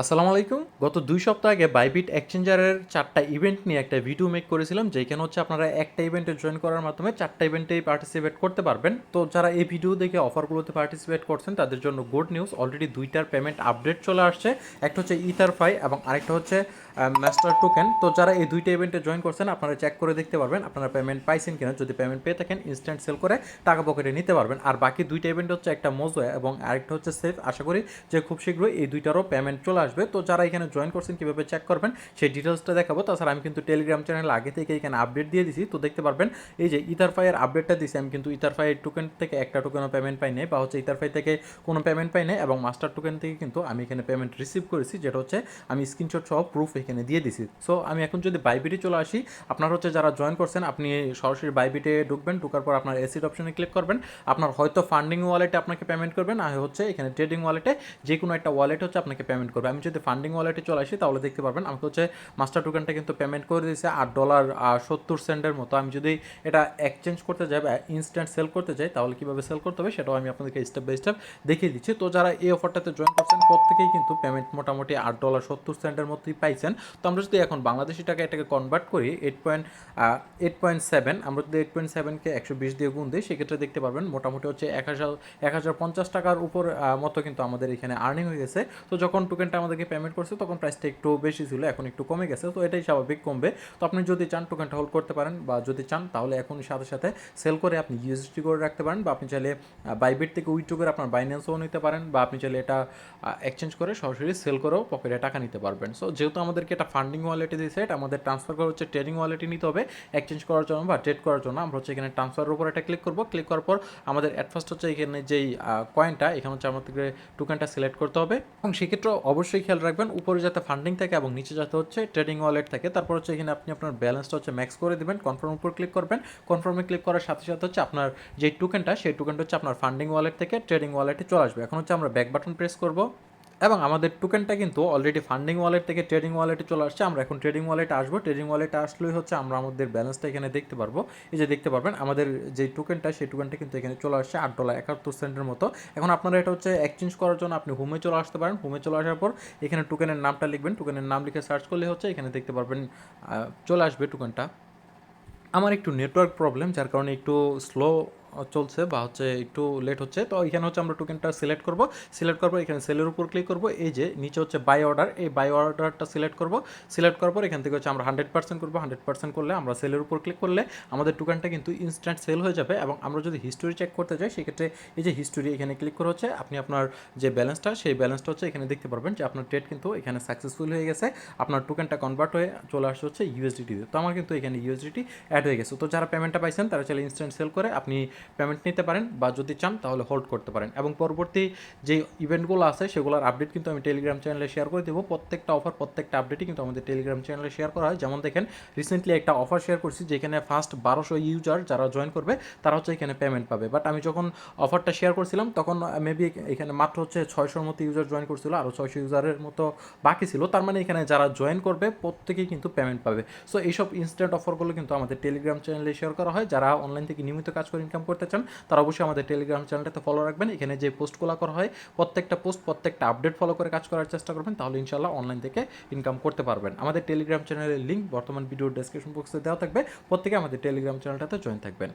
আসসালামু আলাইকুম। গত দুই সপ্তাহ আগে বাইবিট এক্সচেঞ্জারের চারটা ইভেন্ট নিয়ে একটা ভিডিও মেক করেছিলাম, যেখানে হচ্ছে আপনারা একটা ইভেন্টে জয়েন করার মাধ্যমে চারটা ইভেন্টেই পার্টিসিপেট করতে পারবেন। তো যারা এই ভিডিও দেখে অফারগুলোতে পার্টিসিপেট করছেন, তাদের জন্য গুড নিউজ অলরেডি দুইটার পেমেন্ট আপডেট চলে আসছে। একটা হচ্ছে ইথার ফাই এবং আরেকটা হচ্ছে মাস্টার টোকেন তো যারা এই দুইটা ইভেন্টে জয়েন করছেন, আপনারা চেক করে দেখতে পারবেন, আপনারা পেমেন্ট পাইছেন কিনা। যদি পেমেন্ট পেয়ে থাকেন ইনস্ট্যান্ট সেল করে টাকা পকেটে নিতে পারবেন। আর বাকি দুইটা ইভেন্ট হচ্ছে একটা মোজো এবং আরেকটা হচ্ছে সেফ আশা করি যে খুব শীঘ্রই এই দুইটারও পেমেন্ট চলে আসবে। তো যারা এখানে জয়েন করছেন, কীভাবে চেক করবেন, সেই ডিটেলসটা দেখাবো। তাছাড়া আমি কিন্তু টেলিগ্রাম চ্যানেল আগে থেকে এখানে আপডেট দিয়ে দিছি। তো দেখতে পারবেন, এই যে ইথারফাইয়ের আপডেটটা দিছি। আমি কিন্তু ইথারফাইয়ের টোকেন থেকে একটা টোকেনও পেমেন্ট পাই বা হচ্ছে ইথারফাই থেকে কোনো পেমেন্ট পাই এবং মাস্টার টোকেন থেকে কিন্তু আমি এখানে পেমেন্ট রিসিভ করেছি, যেটা হচ্ছে আমি স্ক্রিনশট সহ প্রুফ এখানে দিয়ে দিছি। সো আমি এখন যদি বাইবিটে চলে আসি, আপনার হচ্ছে যারা জয়েন করছেন, আপনি সরাসরি বাইবিটে ঢুকবেন, ঢুকার পর আপনার এসিড অপশনে ক্লিক করবেন। আপনার হয়তো ফান্ডিং ওয়ালেটে আপনাকে পেমেন্ট করবেন আর হচ্ছে এখানে ট্রেডিং ওয়ালেটে যে কোনো একটা ওয়ালেট হচ্ছে আপনাকে পেমেন্ট করবে। আমি যদি ফান্ডিং ওয়ালেটে চলে আসি, তাহলে দেখতে পারবেন আমাকে হচ্ছে মাস্টার টোকেনটা কিন্তু পেমেন্ট করে দিয়েছে, আট ডলার সত্তর সেন্টের মতো। আমি যদি এটা এক্সচেঞ্জ করতে যাই বা ইনস্ট্যান্ট সেল করতে চাই তাহলে কীভাবে সেল করতে হবে সেটাও আমি আপনাদেরকে স্টেপ বাই স্টেপ দেখিয়ে দিচ্ছি। তো যারা এই অফারটাতে জয়েন করছেন, প্রত্যেকেই কিন্তু পেমেন্ট মোটামুটি আট ডলার সত্তর সেন্টের মতোই পাইছেন। তো আমরা যদি এখন বাংলাদেশি টাকা এটাকে কনভার্ট করি eight point eight point seven আমরা যদি এইট পয়েন্ট সেভেনকে একশো বিশ দিয়ে গুণ দিই, সেক্ষেত্রে দেখতে পারবেন মোটামুটি হচ্ছে এক হাজার এক হাজার পঞ্চাশ টাকার উপর মতো কিন্তু আমাদের এখানে আর্নিং হয়ে গেছে। তো যখন টোকেনটা আমাদেরকে পেমেন্ট করছে, তখন প্রাইসটা একটু বেশি ছিল, এখন একটু কমে গেছে, তো এটাই স্বাভাবিক কমবে। তো আপনি যদি চান টোকেনটা হোল্ড করতে পারেন বা যদি চান, তাহলে এখন সাথে সাথে সেল করে আপনি ইউএসডি করে রাখতে পারেন বা আপনি চাইলে বাইবিট থেকে উইথড্র করে আপনার বাইন্যান্সও নিতে পারেন বা আপনি চাইলে এটা এক্সচেঞ্জ করে সরাসরি সেল করেও পকেটে টাকা নিতে পারবেন। সো যেহেতু আমাদেরকে এটা ফান্ডিং ওয়ালেটে দিয়েছে এটা আমাদের ট্রান্সফার করা হচ্ছে ট্রেডিং ওয়ালেটে নিতে হবে এক্সচেঞ্জ করার জন্য বা ট্রেড করার জন্য। আমরা হচ্ছে এখানে ট্রান্সফারের উপর একটা ক্লিক করব। ক্লিক করার পর আমাদের অ্যাট ফার্স্ট হচ্ছে এখানে যেই কয়েনটা এখানে হচ্ছে আমাদেরকে টোকেনটা সিলেক্ট করতে হবে। এবং সেক্ষেত্রে অবশ্যই খেয়াল রাখবেন, উপরে যাতে ফান্ডিং থাকে এবং নিচে যাতে হচ্ছে ট্রেডিং ওয়ালেট থাকে, তারপর হচ্ছে এখানে আপনি আপনার ব্যালেন্সটা হচ্ছে ম্যাক্স করে দেবেন কনফার্ম উপর ক্লিক করবেন। কনফার্মে ক্লিক করার সাথে সাথে হচ্ছে আপনার যে টোকেনটা সেই টোকেনটা হচ্ছে আপনার ফান্ডিং ওয়ালেট থেকে ট্রেডিং ওয়ালেটে চলে আসবে। এখন হচ্ছে আমরা ব্যাক বাটন প্রেস করব। এবং আমাদের টোকেনটা কিন্তু অলরেডি ফান্ডিং ওয়ালেট থেকে ট্রেডিং ওয়ালেটে চলে আসছে। আমরা এখন ট্রেডিং ওয়ালেটে আসব। ট্রেডিং ওয়ালেটে আসলেই হচ্ছে আমরা আমাদের ব্যালেন্সটা এখানে দেখতে পারব। এই যে দেখতে পারবেন, আমাদের যে টোকেনটা সেই টোকেনটা কিন্তু এখানে চলে আসছে আট ডলার একাত্তর সেন্টের মতো। এখন আপনারা এটা হচ্ছে এক্সচেঞ্জ করার জন্য আপনি হোমে চলে আসতে পারেন। হোমে চলে আসার পর এখানে টোকেনের নামটা লিখবেন। টোকেনের নাম লিখে সার্চ করলে হচ্ছে এখানে দেখতে পারবেন চলে আসবে টোকেনটা আমার একটু নেটওয়ার্ক প্রবলেম যার কারণে একটু স্লো চলছে বা হচ্ছে একটু লেট হচ্ছে। তো এখানে হচ্ছে আমরা টোকেনটা সিলেক্ট করব। সিলেক্ট করব এখানে সেলের উপর ক্লিক করব। এই যে নিচে হচ্ছে বাই অর্ডার এই বাই অর্ডারটা সিলেক্ট করব। সিলেক্ট করার পর এখান থেকে হচ্ছে আমরা হান্ড্রেড পার্সেন্ট করব। হান্ড্রেড পার্সেন্ট করলে আমরা সেলের উপর ক্লিক করলে আমাদের টোকেনটা কিন্তু ইনস্ট্যান্ট সেল হয়ে যাবে এবং আমরা যদি হিস্টোরি চেক করতে যাই, সেক্ষেত্রে এই যে হিস্টোরি এখানে ক্লিক করে হচ্ছে, আপনি আপনার যে ব্যালেন্সটা সেই ব্যালেন্সটা হচ্ছে এখানে দেখতে পারবেন যে আপনার ট্রেড কিন্তু এখানে সাকসেসফুল হয়ে গেছে। আপনার টোকেনটা কনভার্ট হয়ে চলে আসছে হচ্ছে ইউএসডিটি তো। আমার কিন্তু এখানে ইউএসডিটি অ্যাড হয়ে গেছে। তো যারা পেমেন্টটা পাইছেন, তারা চাইলে ইনস্ট্যান্ট সেল করে। আপনি পেমেন্ট নিতে পারেন বা যদি চান তাহলে হোল্ড করতে পারেন। এবং পরবর্তী যে ইভেন্টগুলো আছে, সেগুলোর আপডেট কিন্তু আমি টেলিগ্রাম চ্যানেলে শেয়ার করে দেবো। প্রত্যেকটা অফার প্রত্যেকটা আপডেটই কিন্তু আমাদের টেলিগ্রাম চ্যানেলে শেয়ার করা হয়। যেমন দেখেন রিসেন্টলি একটা অফার শেয়ার করছি, যেখানে ফার্স্ট বারোশো ইউজার যারা জয়েন করবে, তারা হচ্ছে এখানে পেমেন্ট পাবে। বাট আমি যখন অফারটা শেয়ার করছিলাম, তখন মেবি এখানে মাত্র হচ্ছে ছয়শোর মতো ইউজার জয়েন করছিল আরও ছয়শো ইউজারের মতো বাকি ছিল। তার মানে এখানে যারা জয়েন করবে, প্রত্যেকেই কিন্তু পেমেন্ট পাবে। সো এইসব ইনস্ট্যান্ট অফারগুলো কিন্তু আমাদের টেলিগ্রাম চ্যানেলে শেয়ার করা হয়। যারা অনলাইন থেকে নিয়মিত কাজ করে ইনকাম করতে চান, তারা অবশ্যই আমাদের টেলিগ্রাম চ্যানেলটাতে ফলো রাখবেন। এখানে যে পোস্টগুলো করা হয়, প্রত্যেকটা পোস্ট প্রত্যেকটা আপডেট ফলো করে কাজ করার চেষ্টা করবেন, তাহলে ইনশাল্লাহ অনলাইন থেকে ইনকাম করতে পারবেন। আমাদের টেলিগ্রাম চ্যানেলের লিঙ্ক বর্তমান ভিডিও ডেসক্রিপশন বক্সে দেওয়া থাকবে। প্রত্যেকে আমাদের টেলিগ্রাম চ্যানেলটাতে জয়েন থাকবেন।